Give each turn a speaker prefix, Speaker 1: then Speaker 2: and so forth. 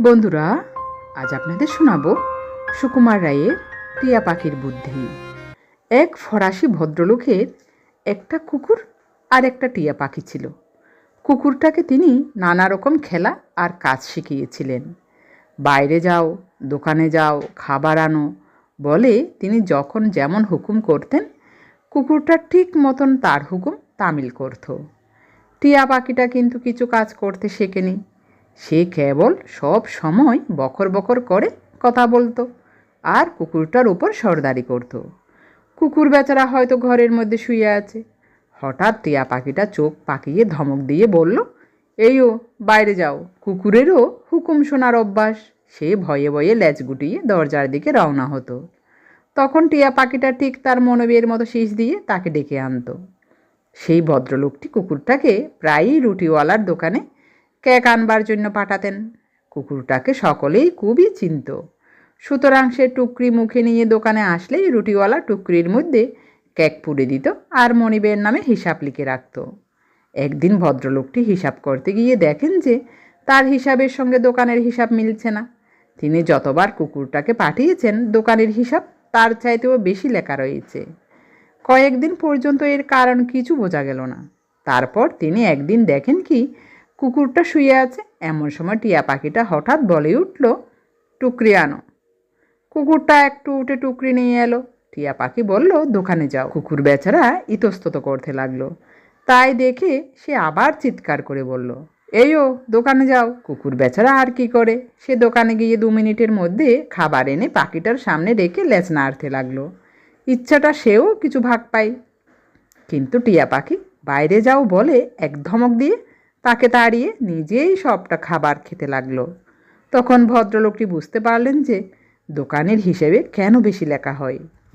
Speaker 1: বন্ধুরা, আজ আপনাদের শোনাবো সুকুমার রায়ের টিয়া পাখির বুদ্ধি। এক ফরাসি ভদ্রলোকের একটা কুকুর আর একটা টিয়া পাখি ছিল। কুকুরটাকে তিনি নানা রকম খেলা আর কাজ শিখিয়েছিলেন। বাইরে যাও, দোকানে যাও, খাবার আনো, বলে তিনি যখন যেমন হুকুম করতেন কুকুরটা ঠিক মতন তার হুকুম তামিল করতো। টিয়া পাখিটা কিন্তু কিছু কাজ করতে শেখেনি। সে কেবল সব সময় বকর বকর করে কথা বলতো আর কুকুরটার উপর সর্দারি করতো। কুকুর বেচারা হয়তো ঘরের মধ্যে শুয়ে আছে। হঠাৎ টিয়া পাখিটা চোখ পাকিয়ে ধমক দিয়ে বলল এইও বাইরে যাও। কুকুরেরও হুকুম শোনার অভ্যাস। সে ভয়ে ভয়ে লেজ গুটিয়ে দরজার দিকে রওনা হতো। তখন টিয়া পাখিটা ঠিক তার মনোবিয়ের মতো শীষ দিয়ে তাকে ডেকে আনতো। সেই ভদ্রলোকটি কুকুরটাকে প্রায়ই রুটিওয়ালার দোকানে কেক আনবার জন্য পাঠাতেন। কুকুরটাকে সকলেই খুবই চিনত। সুতরাং সে টুকরি মুখে নিয়ে দোকানে আসলেই রুটিওয়ালা টুকরির মধ্যে কেক পুড়ে দিত আর মনিবের নামে হিসাব লিখে রাখত। একদিন ভদ্রলোকটি হিসাব করতে গিয়ে দেখেন যে তার হিসাবের সঙ্গে দোকানের হিসাব মিলছে না। তিনি যতবার কুকুরটাকে পাঠিয়েছেন, দোকানের হিসাব তার চাইতেও বেশি লেখা রয়েছে। কয়েকদিন পর্যন্ত এর কারণ কিছু বোঝা গেল না। তারপর তিনি একদিন দেখেন কি কুকুরটা শুয়ে আছে। এমন সময় টিয়া পাখিটা হঠাৎ বলে উঠল, টুকরি আনো। কুকুরটা একটু উঠে টুকরি নিয়ে এলো। টিয়া পাখি বলল, দোকানে যাও। কুকুর বেচারা ইতস্তত করতে লাগল। তাই দেখে সে আবার চিৎকার করে বলল এইও দোকানে যাও। কুকুর বেচারা আর কি করে? সে দোকানে গিয়ে দু মিনিটের মধ্যে খাবার এনে পাখিটার সামনে রেখে লেজ নাড়তে লাগল। ইচ্ছাটা সেও কিছু ভাগ পায়। কিন্তু টিয়া পাখি, বাইরে যাও বলে এক ধমক দিয়ে তাকে তাড়িয়ে নিজেই সবটা খাবার খেতে লাগল। তখন ভদ্রলোকটি বুঝতে পারলেন যে দোকানের হিসেবে কেন বেশি লেখা হয়।